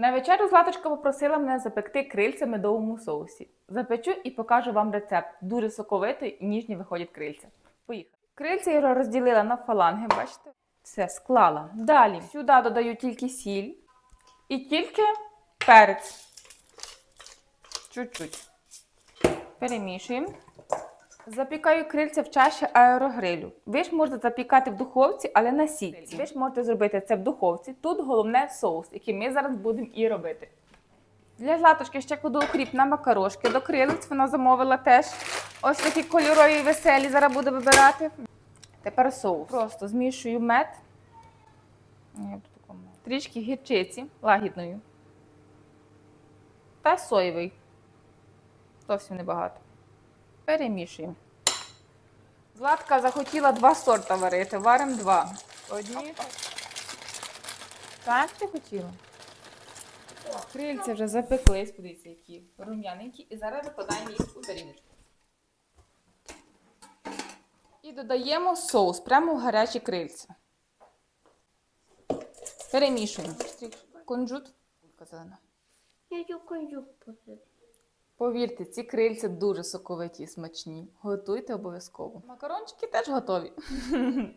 На вечерю Златочка попросила мене запекти крильця в медовому соусі. Запечу і покажу вам рецепт. Дуже соковитий і ніжні виходять крильця. Поїхали. Крильця я розділила на фаланги, бачите? Все, склала. Далі сюди додаю тільки сіль і тільки перець. Чуть-чуть. Перемішуємо. Запікаю крильця в чаші аерогрилю. Ви ж можете запікати в духовці, але на сітці. Ви ж можете зробити це в духовці. Тут головне соус, який ми зараз будемо і робити. Для златочки ще кладу укріп на макарошки до крилиць. Вона замовила теж. Ось такі кольорові веселі зараз буду вибирати. Тепер соус. Просто змішую мед. Трішки гірчиці лагідною. Та соєвий. Зовсім небагато. Перемішуємо. Златка захотіла два сорта варити. Варимо два. Одні. Так, ти хотіла? Крильця вже запеклись, подивіться, які рум'яненькі. І зараз викладаємо їх у тарілочку. І додаємо соус прямо в гарячі крильця. Перемішуємо. Кунжут. Я тільки посип. Повірте, ці крильця дуже соковиті і смачні. Готуйте обов'язково. Макарончики теж готові.